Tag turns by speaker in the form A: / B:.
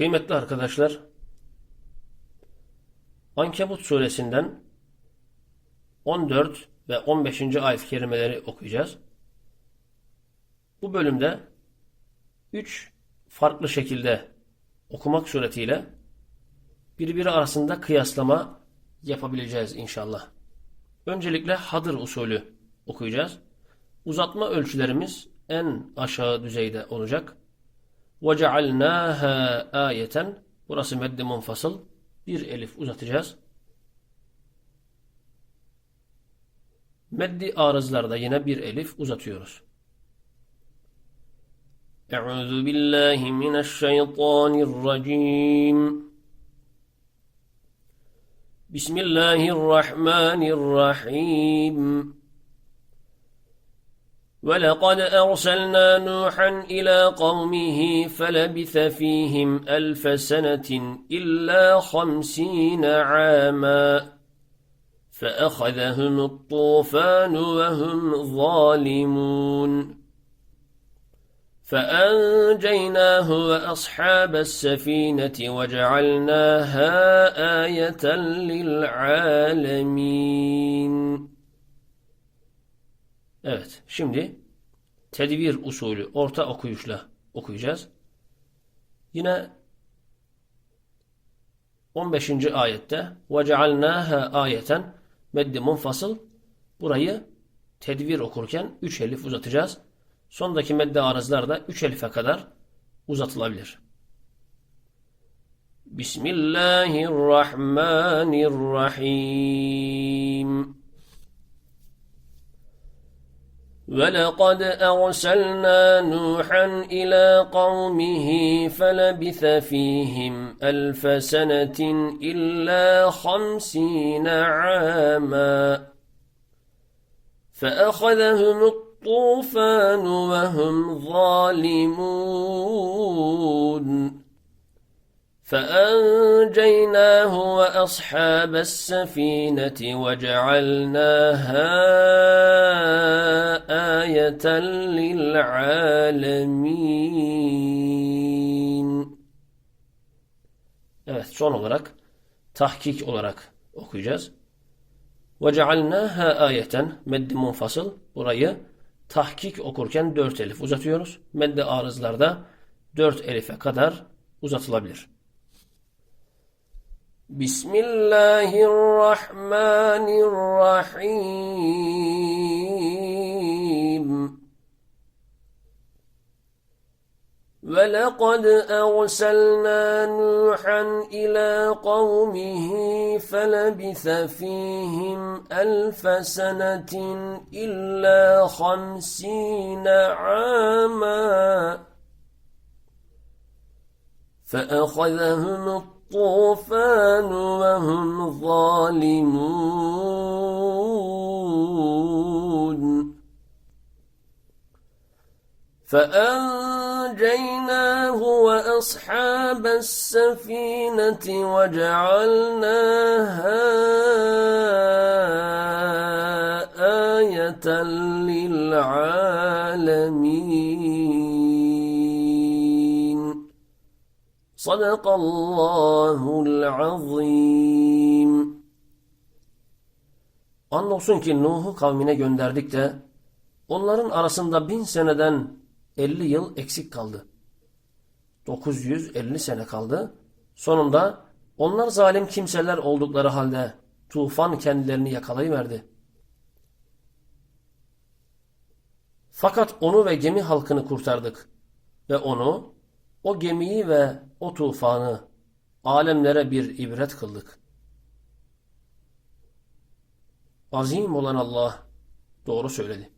A: Kıymetli arkadaşlar, Ankebut suresinden 14 ve 15. ayet-i kerimeleri okuyacağız. Bu bölümde 3 farklı şekilde okumak suretiyle birbiri arasında kıyaslama yapabileceğiz inşallah. Öncelikle hadır usulü okuyacağız. Uzatma ölçülerimiz en aşağı düzeyde olacak. وَجَعَلْنَاهَا ayeten Burası meddi munfasıl. Bir elif uzatacağız. Meddi arızlarda yine bir elif uzatıyoruz. Euzu billahi mineşşeytanirracim. Bismillahirrahmanirrahim. ولقد أرسلنا نوحا إلى قومه فلبث فيهم ألف سنة إلا خمسين عاما فأخذهم الطوفان وهم ظالمون فأنجيناه وأصحاب السفينة وجعلناها آية للعالمين Evet. Şimdi tedvir usulü orta okuyuşla okuyacağız. Yine 15. ayette ve cealnâhe ayeten meddi munfasıl burayı tedvir okurken 3 elif uzatacağız. Sondaki medde arızlar da 3 elife kadar uzatılabilir. Bismillahirrahmanirrahim. ولقد أرسلنا نوحا إلى قومه فلبث فيهم ألف سنة إلا خمسين عاما فأخذهم الطوفان وهم ظالمون فأنجيناه وأصحاب السفينة وجعلناها آية للعالمين Evet son olarak tahkik olarak okuyacağız. وَجَعَلْنَاهَا ayeten meddi munfasıl burayı tahkik okurken dört elif uzatıyoruz. Meddi arızlarda dört elife kadar uzatılabilir. Bismillahirrahmanirrahim. ولقد أرسلنا نوحا إلى قومه فلبث فيهم ألف سنة إلا خمسين عاما فأخذهم الطوفان وهم ظالمون. فأنجيناه وأصحاب السفينة وجعلناها آية للعالمين. صدق الله العظيم Andolsun ki Nuh'u kavmine gönderdik de onların arasında bin seneden 50 yıl eksik kaldı. 950 sene kaldı. Sonunda onlar zalim kimseler oldukları halde tufan kendilerini yakalayıverdi. Fakat onu ve gemi halkını kurtardık ve onu, o gemiyi ve o tufanı alemlere bir ibret kıldık. Azim olan Allah doğru söyledi.